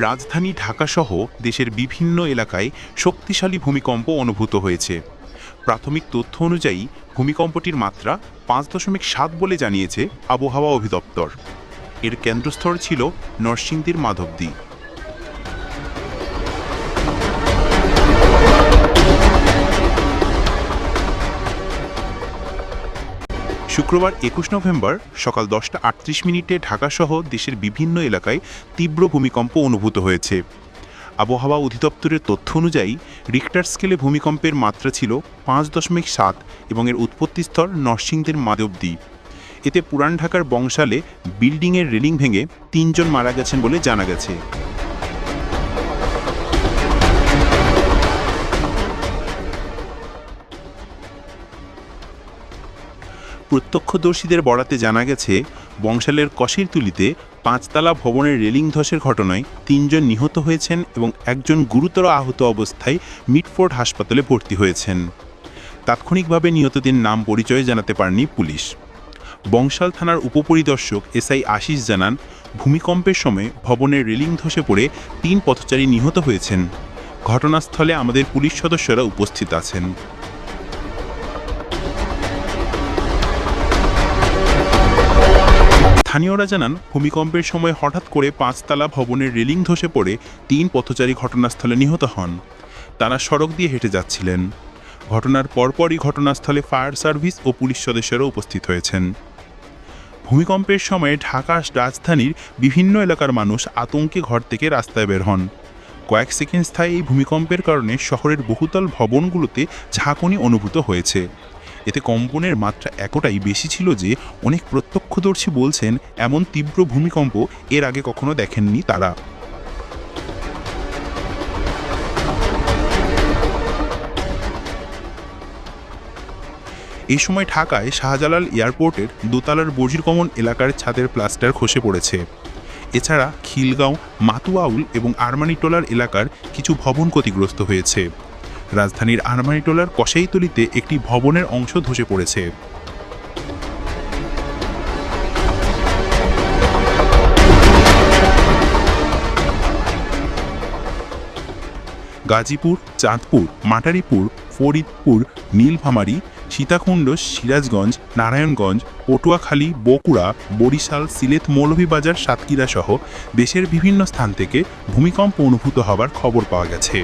রাজধানী ঢাকাসহ দেশের বিভিন্ন এলাকায় শক্তিশালী ভূমিকম্প অনুভূত হয়েছে। প্রাথমিক তথ্য অনুযায়ী, ভূমিকম্পটির মাত্রা পাঁচ দশমিক সাত বলে জানিয়েছে আবহাওয়া অধিদপ্তর। এর কেন্দ্রস্থল ছিল নরসিংদীর মাধবদী। শুক্রবার একুশ নভেম্বর সকাল দশটা আটত্রিশ মিনিটে ঢাকাসহ দেশের বিভিন্ন এলাকায় তীব্র ভূমিকম্প অনুভূত হয়েছে। আবহাওয়া অধিদপ্তরের তথ্য অনুযায়ী রিক্টার স্কেলে ভূমিকম্পের মাত্রা ছিল পাঁচ দশমিক সাত এবং এর উৎপত্তিস্থল নরসিংদের মাধবদ্বী এতে পুরান ঢাকার বংশালে বিল্ডিংয়ের রেলিং ভেঙে তিনজন মারা গেছেন বলে জানা গেছে। প্রত্যক্ষদর্শীদের বরাতে জানা গেছে, বংশালের কষির তুলিতে পাঁচতলা ভবনের রেলিং ধসের ঘটনায় তিনজন নিহত হয়েছেন এবং একজন গুরুতর আহত অবস্থায় মিটফোর্ড হাসপাতালে ভর্তি হয়েছেন। তাৎক্ষণিকভাবে নিহতদের নাম পরিচয় জানাতে পারেনি পুলিশ। বংশাল থানার উপপরিদর্শক এসআই আশিস জানান, ভূমিকম্পের সময় ভবনের রেলিং ধসে পড়ে তিন পথচারী নিহত হয়েছেন। ঘটনাস্থলে আমাদের পুলিশ সদস্যরা উপস্থিত আছেন। স্থানীয়রা জানান, ভূমিকম্পের সময় হঠাৎ করে পাঁচতলা ভবনের রেলিং ধসে পড়ে তিন পথচারী ঘটনাস্থলে নিহত হন। তারা সড়ক দিয়ে হেঁটে যাচ্ছিলেন। ঘটনার পরপরই ঘটনাস্থলে ফায়ার সার্ভিস ও পুলিশ সদস্যরা উপস্থিত হয়েছেন। ভূমিকম্পের সময়ে ঢাকা রাজধানীর বিভিন্ন এলাকার মানুষ আতঙ্কে ঘর থেকে রাস্তায় বের হন। কয়েক সেকেন্ড স্থায়ী এই ভূমিকম্পের কারণে শহরের বহুতল ভবনগুলোতে ঝাঁকুনি অনুভূত হয়েছে। এতে কম্পনের মাত্রা এতটাই বেশি ছিল যে অনেক প্রত্যক্ষদর্শী বলছেন, এমন তীব্র ভূমিকম্প এর আগে কখনো দেখেননি তারা। এই সময় ঢাকায় শাহজালাল এয়ারপোর্টের দোতলার বজির কমন এলাকার ছাদের প্লাস্টার খসে পড়েছে। এছাড়া খিলগাঁও, মাতুয়াউল এবং আরমানিটোলার এলাকার কিছু ভবন ক্ষতিগ্রস্ত হয়েছে। রাজধানীর আরমানিটোলার কসাইতলিতে একটি ভবনের অংশ ধসে পড়েছে। গাজীপুর, চাঁদপুর, মাটারিপুর, ফরিদপুর, নীলফামারী, সীতাকুণ্ড, সিরাজগঞ্জ, নারায়ণগঞ্জ, পটুয়াখালী, বকুড়া, বরিশাল, সিলেট, মৌলভীবাজার সাতক্ষীরা সহ দেশের বিভিন্ন স্থান থেকে ভূমিকম্প অনুভূত হবার খবর পাওয়া গেছে।